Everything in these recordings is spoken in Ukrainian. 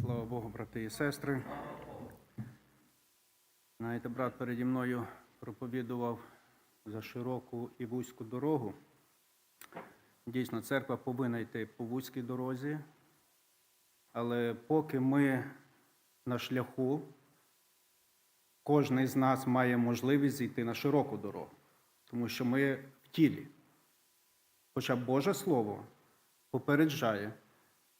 Слава Богу, брати і сестри. Знаєте, брат переді мною проповідував за широку і вузьку дорогу. Дійсно, церква повинна йти по вузькій дорозі, але поки ми на шляху, кожен з нас має можливість зійти на широку дорогу, тому що ми в тілі. Хоча Боже Слово попереджає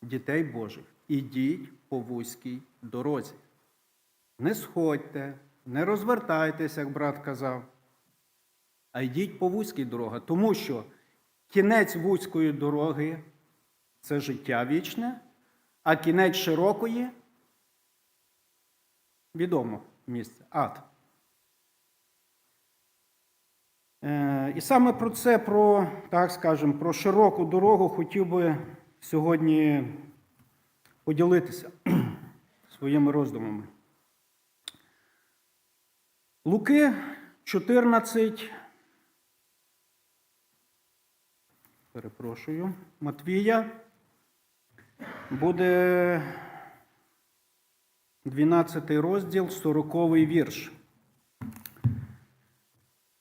дітей Божих, ідіть по вузькій дорозі. Не сходьте, не розвертайтеся, як брат казав, а йдіть по вузькій дорозі, тому що кінець вузької дороги це життя вічне, а кінець широкої відомо місце ад. Е, І саме про це, про, так скажемо, про широку дорогу хотів би сьогодні поділитися своїми роздумами. Луки 14. Перепрошую. Матвія буде 12 розділ, 40 вірш.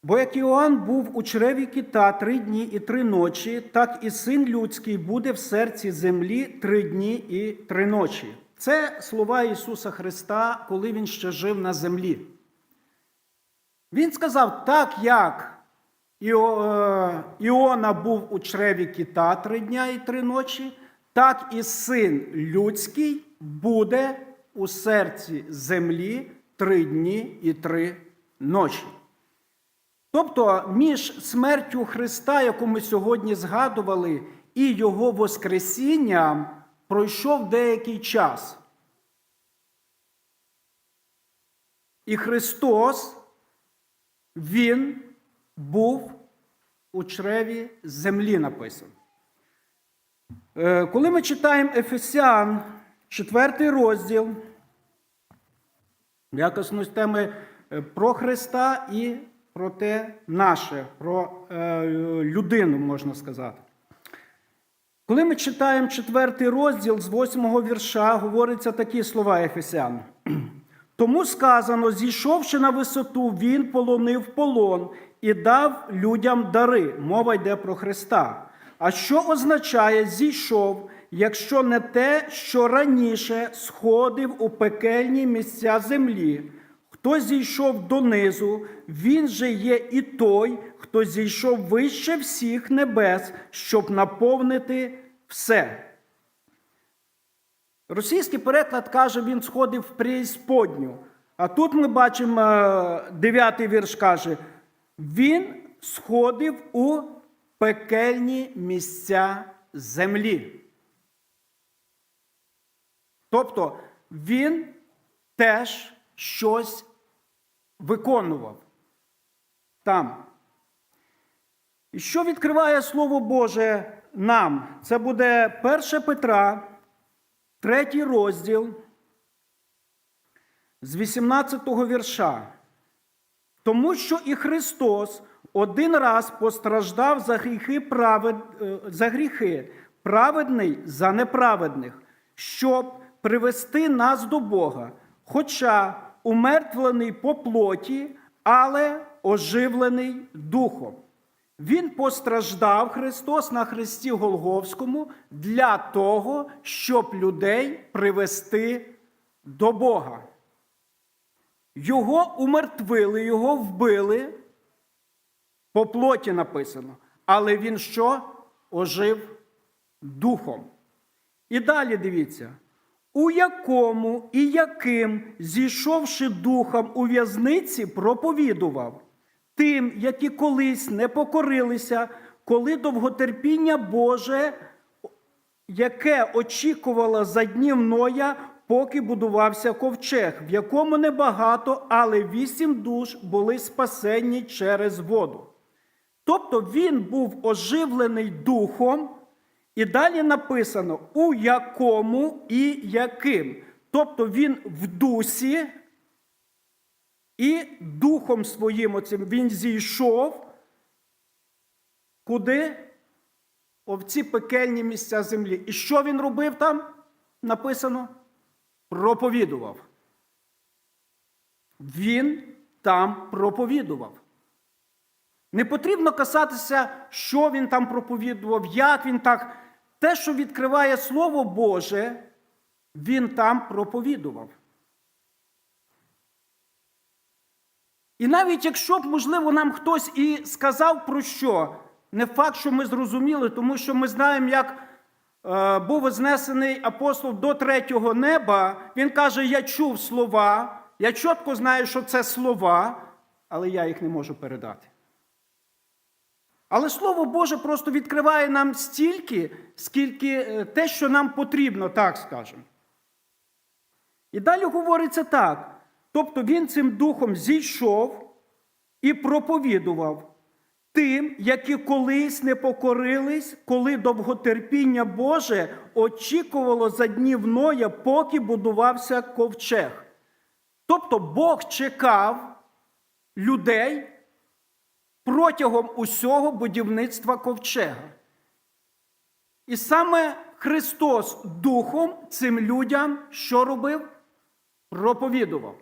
Бо як Іоанн був у чреві кита три дні і три ночі, так і син людський буде в серці землі три дні і три ночі. Це слова Ісуса Христа, коли Він ще жив на землі. Він сказав, так як е, Іона був у чреві кита три дня і три ночі, так і син людський буде у серці землі три дні і три ночі. Тобто між смертю Христа, яку ми сьогодні згадували, і Його Воскресінням пройшов деякий час. І Христос, Він був у чреві землі написано. Е, Коли ми читаємо Ефесян, 4 розділ, якосної теми е, про Христа і про те наше, про е, людину, можна сказати. Коли ми читаємо четвертий розділ з восьмого вірша, говориться такі слова Ефесян. Тому сказано, зійшовши на висоту, він полонив полон і дав людям дари. Мова йде про Христа. А що означає зійшов, якщо не те, що раніше сходив у пекельні місця землі? Хто зійшов донизу, він же є і той, хто зійшов вище всіх небес, щоб наповнити все. Російський переклад каже, він сходив в преісподню. А тут ми бачимо е, дев'ятий вірш каже, він сходив у пекельні місця землі. Тобто він теж щось виконував там. І що відкриває Слово Боже нам? Це буде 1 Петра, третій розділ з 18 вірша. Тому що і Христос один раз постраждав за гріхи, правед... е, за гріхи праведний за неправедних, щоб привести нас до Бога, хоча умертвлений по плоті, але оживлений духом. Він постраждав Христос на Христі Голговському для того, щоб людей привести до Бога. Його умертвили, його вбили, по плоті написано. Але він що? Ожив духом. І далі дивіться, у якому і яким, зійшовши духом у в'язниці, проповідував тим, які колись не покорилися, коли довготерпіння Боже, яке очікувало за днів Ноя, поки будувався ковчег, в якому небагато, але вісім душ були спасені через воду. Тобто він був оживлений духом, і далі написано, у якому і яким. Тобто він в дусі, і духом своїм оцим він зійшов. Куди? О, в ці пекельні місця землі. І що він робив там? Написано? проповідував. Він там проповідував. Не потрібно касатися, що він там проповідував, як він так. Те, що відкриває Слово Боже, він там проповідував. І навіть якщо б, можливо, нам хтось і сказав про що, не факт, що ми зрозуміли, тому що ми знаємо, як е, був знесений апостол до третього неба, він каже: Я чув слова, я чітко знаю, що це слова, але я їх не можу передати. Але Слово Боже просто відкриває нам стільки, скільки е, те, що нам потрібно, так скажемо. І далі говориться так. Тобто він цим духом зійшов і проповідував тим, які колись не покорились, коли довготерпіння Боже очікувало за днів Ноя, поки будувався ковчег. Тобто Бог чекав людей протягом усього будівництва ковчега. І саме Христос Духом цим людям що робив? Проповідував.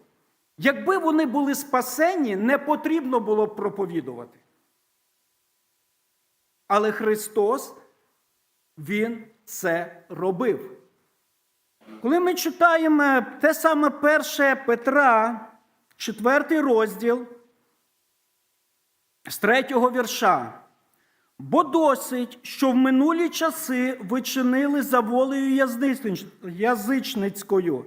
Якби вони були спасені, не потрібно було б проповідувати. Але Христос, Він це робив. Коли ми читаємо те саме перше Петра, четвертий розділ, з третього вірша. Бо досить, що в минулі часи ви чинили за волею язичницькою,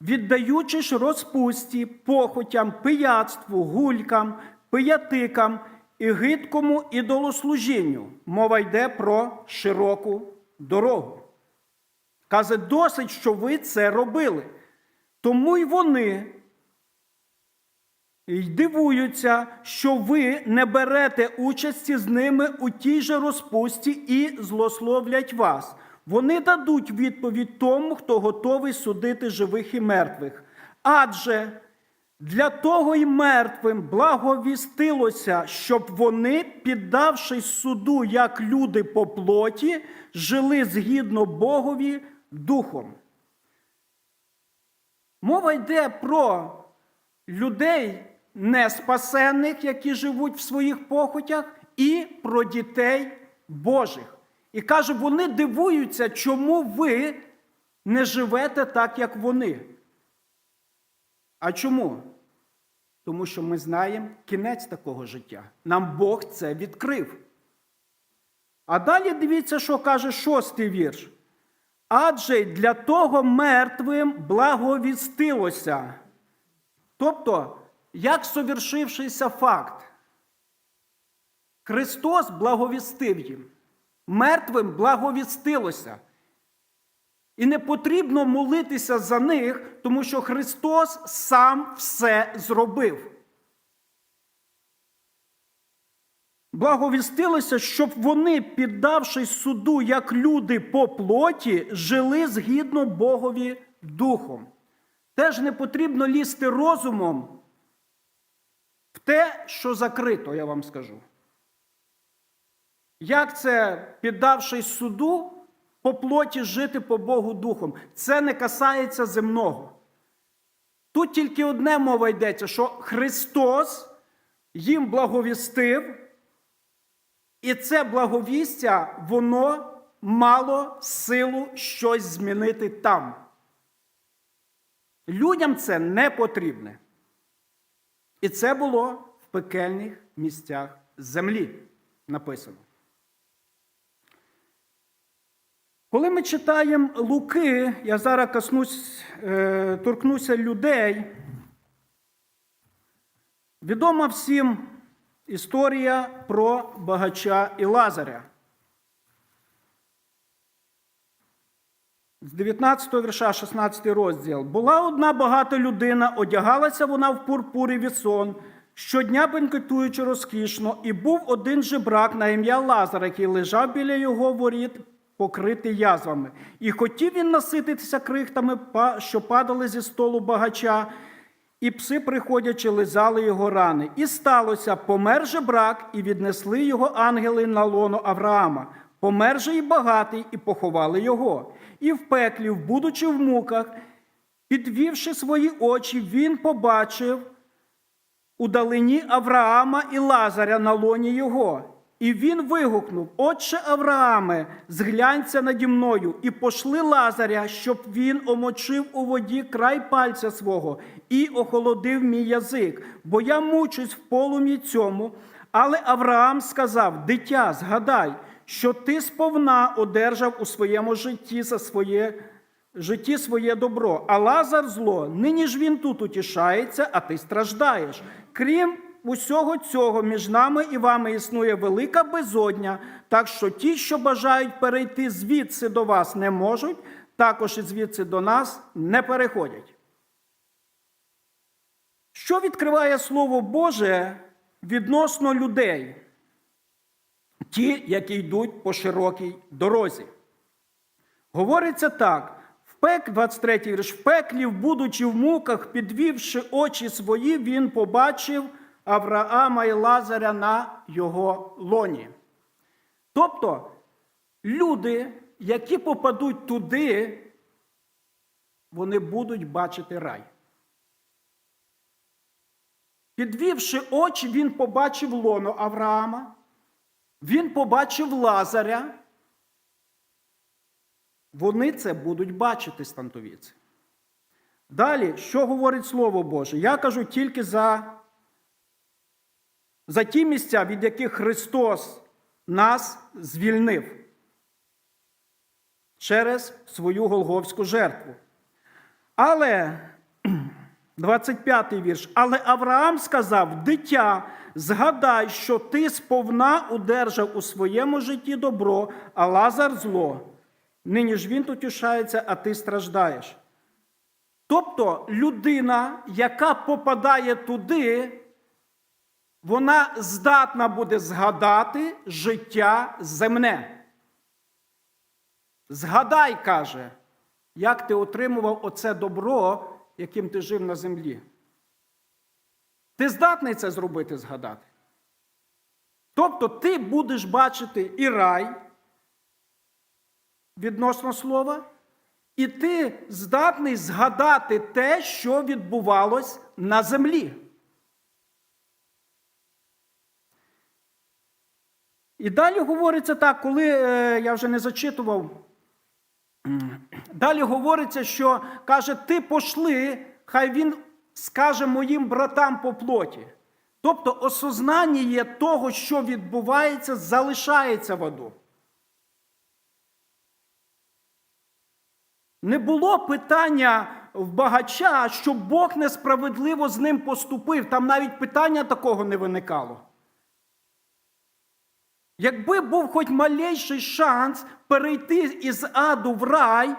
віддаючи ж розпусті, похотям, пияцтву, гулькам, пиятикам і гидкому ідолослужінню. Мова йде про широку дорогу. Каже, досить, що ви це робили. Тому й вони й дивуються, що ви не берете участі з ними у тій же розпусті і злословлять вас. Вони дадуть відповідь тому, хто готовий судити живих і мертвих. Адже для того й мертвим благовістилося, щоб вони, піддавшись суду, як люди по плоті, жили згідно Богові духом. Мова йде про людей неспасенних, які живуть в своїх похотях, і про дітей Божих. І каже, вони дивуються, чому ви не живете так, як вони. А чому? Тому що ми знаємо кінець такого життя. Нам Бог це відкрив. А далі дивіться, що каже шостий вірш. Адже для того мертвим благовістилося. Тобто, як совершившийся факт, Христос благовістив їм, мертвим благовістилося. І не потрібно молитися за них, тому що Христос сам все зробив. Благовістилося, щоб вони, піддавшись суду, як люди по плоті, жили згідно Богові духом. Теж не потрібно лізти розумом те, що закрито, я вам скажу. Як це, піддавшись суду, по плоті жити по Богу духом? Це не касається земного. Тут тільки одне мова йдеться, що Христос їм благовістив, і це благовістя, воно мало силу щось змінити там. Людям це не потрібне. І це було в пекельних місцях землі написано. Коли ми читаємо Луки, я зараз коснусь, е, торкнуся людей, відома всім історія про багача і Лазаря. З 19 вірша, 16 розділ. Була одна багата людина, одягалася вона в пурпурі сон, щодня бенкетуючи розкішно, і був один жебрак на ім'я Лазар, який лежав біля його воріт, покритий язвами. І хотів він насититися крихтами, що падали зі столу багача, і пси, приходячи, лизали його рани. І сталося, помер жебрак, і віднесли його ангели на лоно Авраама. Помер же і багатий, і поховали його. І в пеклі, будучи в муках, Підвівши свої очі, він побачив удалині Авраама і Лазаря на лоні його. І він вигукнув: Отче Аврааме, зглянься наді мною, і пошли Лазаря, щоб він омочив у воді край пальця свого і охолодив мій язик, бо я мучусь в полум'ї цьому. Але Авраам сказав: Дитя, згадай, що ти сповна одержав у своєму житті за своє житті своє добро, а Лазар зло. Нині ж він тут утішається, а ти страждаєш. Крім усього цього, між нами і вами існує велика безодня, так що ті, що бажають перейти звідси до вас, не можуть, також і звідси до нас не переходять. Що відкриває Слово Боже відносно людей? Ті, які йдуть по широкій дорозі. Говориться так: в пек, 23 вірш, в пеклі, будучи в муках, підвівши очі свої, він побачив Авраама і Лазаря на його лоні. Тобто люди, які попадуть туди, вони будуть бачити рай. Підвівши очі, він побачив лоно Авраама, він побачив Лазаря. Вони це будуть бачити стантовіці. Далі, що говорить Слово Боже? Я кажу тільки за, за ті місця, від яких Христос нас звільнив через свою Голговську жертву. Але 25-й вірш. Але Авраам сказав: Дитя, згадай, що ти сповна удержав у своєму житті добро, а Лазар зло. Нині ж він утішається, а ти страждаєш. Тобто людина, яка попадає туди, вона здатна буде згадати життя земне. Згадай, каже, як ти отримував оце добро, яким ти жив на землі. Ти здатний це зробити, згадати. Тобто ти будеш бачити і рай відносно слова, і ти здатний згадати те, що відбувалось на землі. І далі говориться так, коли е, я вже не зачитував. Далі говориться, що каже, ти пошли, хай він скаже моїм братам по плоті. Тобто осознання того, що відбувається, залишається в аду. Не було питання в багача, що Бог несправедливо з ним поступив. Там навіть питання такого не виникало. Якби був хоч малейший шанс перейти із аду в рай,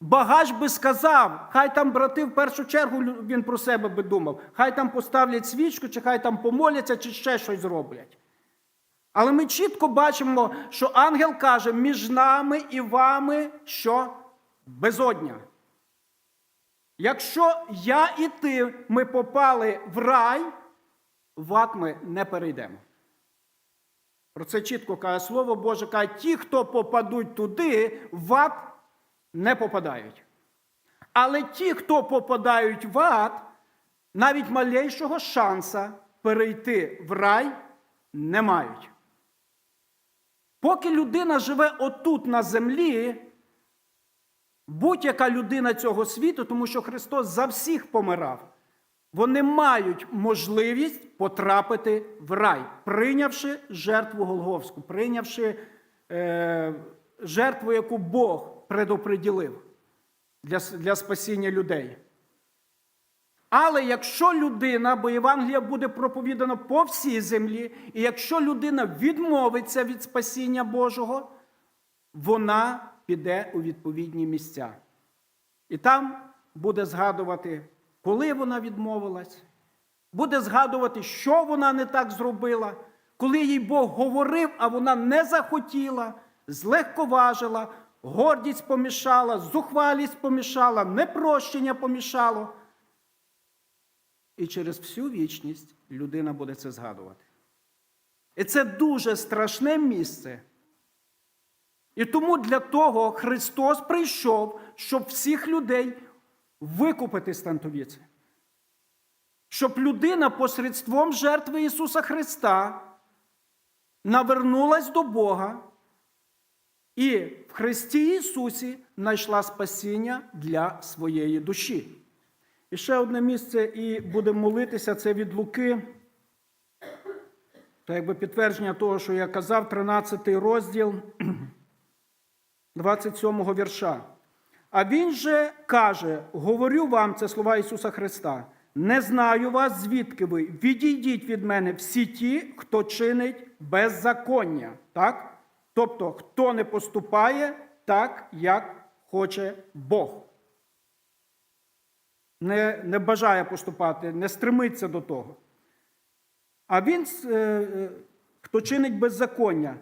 багач би сказав, хай там брати в першу чергу він про себе би думав, хай там поставлять свічку, чи хай там помоляться, чи ще щось зроблять. Але ми чітко бачимо, що ангел каже, між нами і вами що? Безодня. Якщо я і ти ми попали в рай, в ад ми не перейдемо. Про це чітко каже Слово Боже, каже, ті, хто попадуть туди, в ад не попадають. Але ті, хто попадають в ад, навіть малейшого шанса перейти в рай не мають. Поки людина живе отут на землі, будь-яка людина цього світу, тому що Христос за всіх помирав, вони мають можливість потрапити в рай, прийнявши жертву Голговську, прийнявши е, жертву, яку Бог предоприділив для, для спасіння людей. Але якщо людина, бо Євангелія буде проповідано по всій землі, і якщо людина відмовиться від спасіння Божого, вона піде у відповідні місця. І там буде згадувати, коли вона відмовилась, буде згадувати, що вона не так зробила, коли їй Бог говорив, а вона не захотіла, злегковажила, гордість помішала, зухвалість помішала, непрощення помішало. І через всю вічність людина буде це згадувати. І це дуже страшне місце. І тому для того Христос прийшов, щоб всіх людей викупити стантовіці. Щоб людина посередством жертви Ісуса Христа навернулась до Бога і в Христі Ісусі знайшла спасіння для своєї душі. І ще одне місце, і будемо молитися, це від Луки. Та якби підтвердження того, що я казав, 13 розділ 27 вірша. А він же каже: говорю вам, це слова Ісуса Христа. Не знаю вас, звідки ви. Відійдіть від мене всі ті, хто чинить беззаконня. Так? Тобто, хто не поступає так, як хоче Бог. Не, не бажає поступати, не стремиться до того. А він, е, е, хто чинить беззаконня,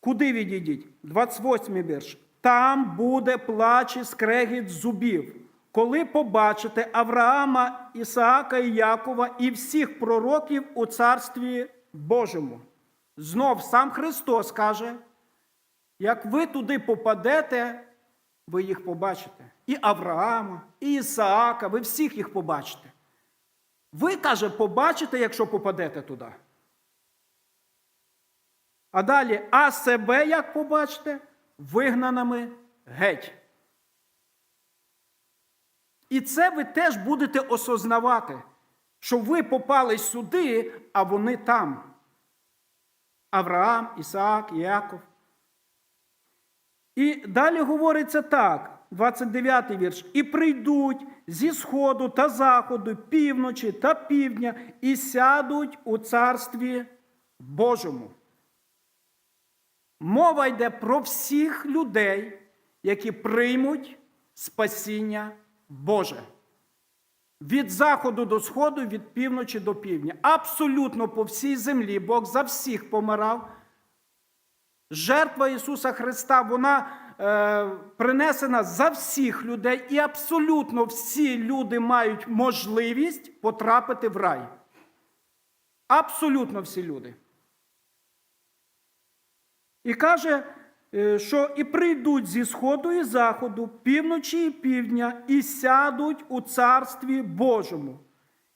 куди відійдіть? 28 вірш. Там буде плач і скрегіт зубів, коли побачите Авраама, Ісаака і Якова і всіх пророків у Царстві Божому. Знов сам Христос каже: як ви туди попадете, ви їх побачите. І Авраама, і Ісаака, ви всіх їх побачите. Ви, каже, побачите, якщо попадете туди. А далі, а себе як побачите? Вигнаними геть. І це ви теж будете осознавати, що ви попали сюди, а вони там. Авраам, Ісаак, Яков. І далі говориться так, 29 й вірш. І прийдуть зі сходу та заходу, півночі та півдня, і сядуть у царстві Божому. Мова йде про всіх людей, які приймуть спасіння Боже. Від заходу до сходу, від півночі до півдня. Абсолютно по всій землі Бог за всіх помирав. Жертва Ісуса Христа, вона е, принесена за всіх людей, і абсолютно всі люди мають можливість потрапити в рай. Абсолютно всі люди. І каже, е, що і прийдуть зі сходу і заходу, півночі і півдня, і сядуть у царстві Божому.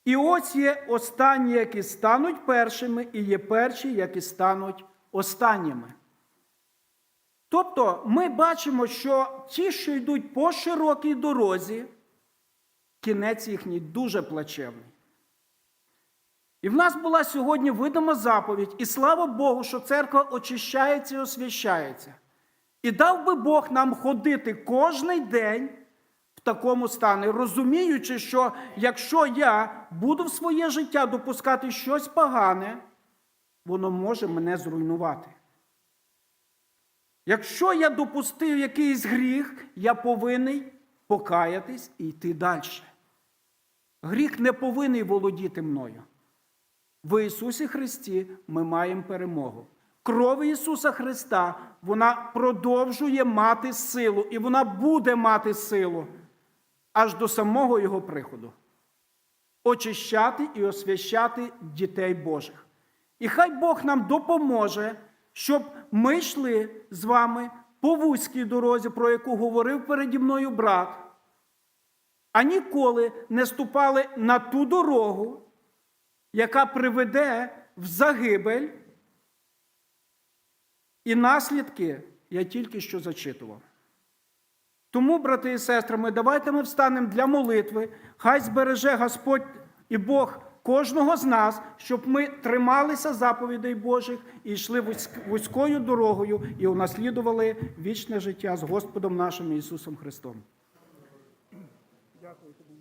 І ось є останні, які стануть першими, і є перші, які стануть останніми. Тобто ми бачимо, що ті, що йдуть по широкій дорозі, кінець їхній дуже плачевний. І в нас була сьогодні видима заповідь, і слава Богу, що церква очищається і освящається. І дав би Бог нам ходити кожний день в такому стані, розуміючи, що якщо я буду в своє життя допускати щось погане, воно може мене зруйнувати. Якщо я допустив якийсь гріх, я повинен покаятись і йти далі. Гріх не повинен володіти мною. В Ісусі Христі ми маємо перемогу. Кров Ісуса Христа вона продовжує мати силу, і вона буде мати силу аж до самого Його приходу. Очищати і освящати дітей Божих. І хай Бог нам допоможе, щоб ми йшли з вами по вузькій дорозі, про яку говорив переді мною брат, а ніколи не ступали на ту дорогу, яка приведе в загибель. І наслідки я тільки що зачитував. Тому, брати і сестри, ми давайте ми встанемо для молитви. Хай збереже Господь і Бог кожного з нас, щоб ми трималися заповідей Божих і йшли вузьк- вузькою дорогою і унаслідували вічне життя з Господом нашим Ісусом Христом.